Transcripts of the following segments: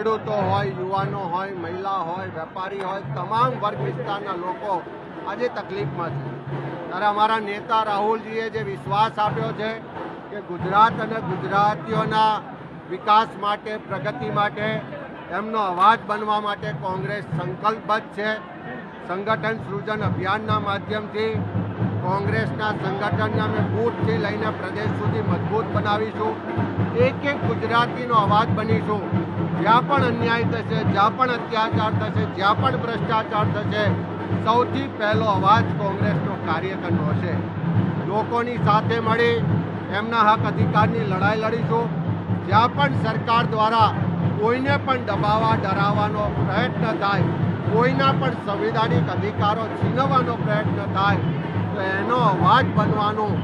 ખેડૂતો હોય, યુવાનો હોય, મહિલા હોય, વેપારી હોય, તમામ વર્ગ વિસ્તારના લોકો આજે તકલીફમાં છે. ત્યારે અમારા નેતા રાહુલજીએ જે વિશ્વાસ આપ્યો છે કે ગુજરાત અને ગુજરાતીઓના વિકાસ માટે, પ્રગતિ માટે એમનો અવાજ બનવા માટે કોંગ્રેસ સંકલ્પબદ્ધ છે. સંગઠન સૃજન અભિયાનના માધ્યમથી કોંગ્રેસના સંગઠનને અમે બૂથથી લઈને પ્રદેશ સુધી મજબૂત બનાવીશું. એક એક ગુજરાતીનો અવાજ બનીશું. જ્યાં પણ અન્યાય થશે, જ્યાં પણ અત્યાચાર થશે, જ્યાં પણ ભ્રષ્ટાચાર થશે, સૌથી પહેલો અવાજ કોંગ્રેસનો કાર્યકરનો હશે. લોકોની સાથે મળી, એમના હક અધિકારની લડાઈ લડીશું. જ્યાં પણ સરકાર દ્વારા કોઈને પણ દબાવવા, ડરાવવાનો પ્રયત્ન થાય, કોઈના પણ સંવિધાનિક અધિકારો છીનવવાનો પ્રયત્ન થાય, તો એનો અવાજ બનવાનું,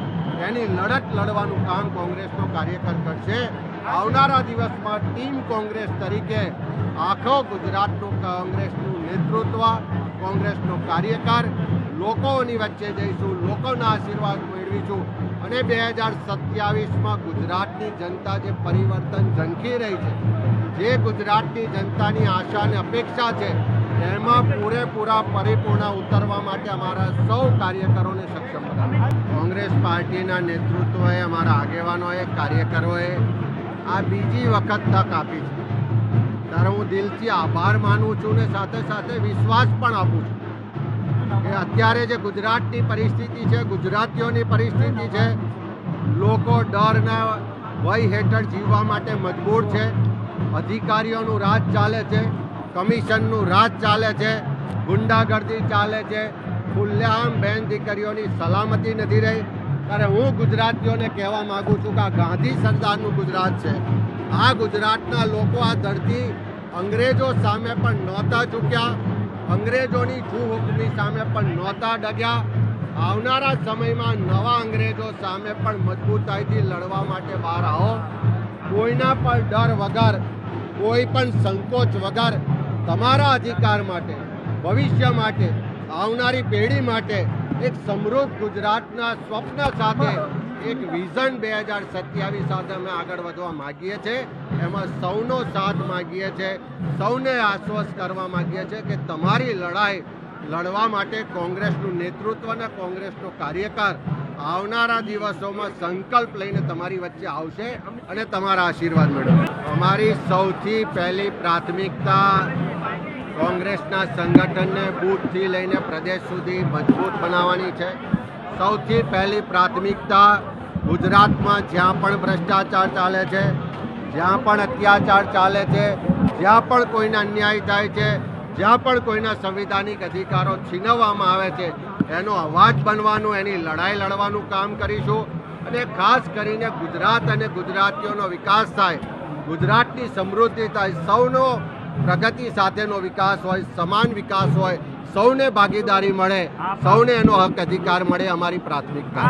એની લડત લડવાનું કામ કોંગ્રેસનો કાર્યકર કરશે. આવનારા દિવસમાં ટીમ કોંગ્રેસ તરીકે આખો ગુજરાતનું કોંગ્રેસનું નેતૃત્વ, કોંગ્રેસનો કાર્યકાર, લોકોની વચ્ચે જઈશું, લોકોના આશીર્વાદ મેળવીશું. અને બે હજાર સત્યાવીસમાં ગુજરાતની જનતા જે પરિવર્તન ઝંખી રહી છે, જે ગુજરાતની જનતાની આશા અને અપેક્ષા છે, એમાં પૂરેપૂરા પરિપૂર્ણ ઉતરવા માટે અમારા સૌ કાર્યકરોને સક્ષમ બનાવવા કોંગ્રેસ પાર્ટીના નેતૃત્વએ, અમારા આગેવાનોએ, કાર્યકરોએ આ બીજી વખત તક આપી છે. ત્યારે હું દિલથી આભાર માનું છું ને સાથે સાથે વિશ્વાસ પણ આપું છું. કે અત્યારે જે ગુજરાતની પરિસ્થિતિ છે, ગુજરાતીઓની પરિસ્થિતિ છે, લોકો ડરના વય હેઠળ જીવવા માટે મજબૂર છે, અધિકારીઓનું રાજ ચાલે છે, કમિશનનું રાજ ચાલે છે, ગુંડાગર્દી ચાલે છે, ખુલ્લેઆમ બેન દીકરીઓની સલામતી નથી રહી. ત્યારે હું ગુજરાતીઓને કહેવા માગું છું કે આ ગાંધી સરદારનું ગુજરાત છે. આ ગુજરાતના લોકો આ ધરતી અંગ્રેજો સામે પણ નહોતા ચૂક્યા અંગ્રેજોની હુકમી સામે પણ નહોતા ડગ્યા. આવનારા સમયમાં નવા અંગ્રેજો સામે પણ મજબૂતાઈથી લડવા માટે બહાર આવો. કોઈના પણ ડર વગર, કોઈ પણ સંકોચ વગર તમારા અધિકાર માટે, ભવિષ્ય માટે, આવનારી પેઢી માટે એક સમૃદ્ધ ગુજરાતના સ્વપ્ન સાથે એક વિઝન બે હજાર સત્યાવીસ સાથે અમે આગળ વધવા માગીએ છીએ. એમાં સૌનો સાથ માગીએ છીએ, સૌને આશ્વસ્ત કરવા માગીએ છીએ કે તમારી લડાઈ લડવા માટે કોંગ્રેસનું નેતૃત્વ અને કોંગ્રેસનો કાર્યકર આવનારા દિવસોમાં સંકલ્પ લઈને તમારી વચ્ચે આવશે અને તમારા આશીર્વાદ મેળવશે. અમારી સૌથી પહેલી પ્રાથમિકતા કોંગ્રેસના સંગઠનને બૂથથી લઈને પ્રદેશ સુધી મજબૂત બનાવવાની છે. સૌથી પહેલી પ્રાથમિકતા ગુજરાતમાં જ્યાં પણ ભ્રષ્ટાચાર ચાલે છે, જ્યાં પણ અત્યાચાર ચાલે છે, જ્યાં પણ કોઈને અન્યાય થાય છે, જ્યાં પણ કોઈના સંવિધાનિક અધિકારો છીનવવામાં આવે છે, એનો અવાજ બનવાનું, એની લડાઈ લડવાનું કામ કરીશું. અને ખાસ કરીને ગુજરાત અને ગુજરાતીઓનો વિકાસ થાય, ગુજરાતની સમૃદ્ધિ થાય, સૌનો પ્રગતિ સાથેનો વિકાસ હોય, સમાન વિકાસ હોય, સૌને ભાગીદારી મળે, સૌને એનો હક અધિકાર મળે અમારી પ્રાથમિકતા.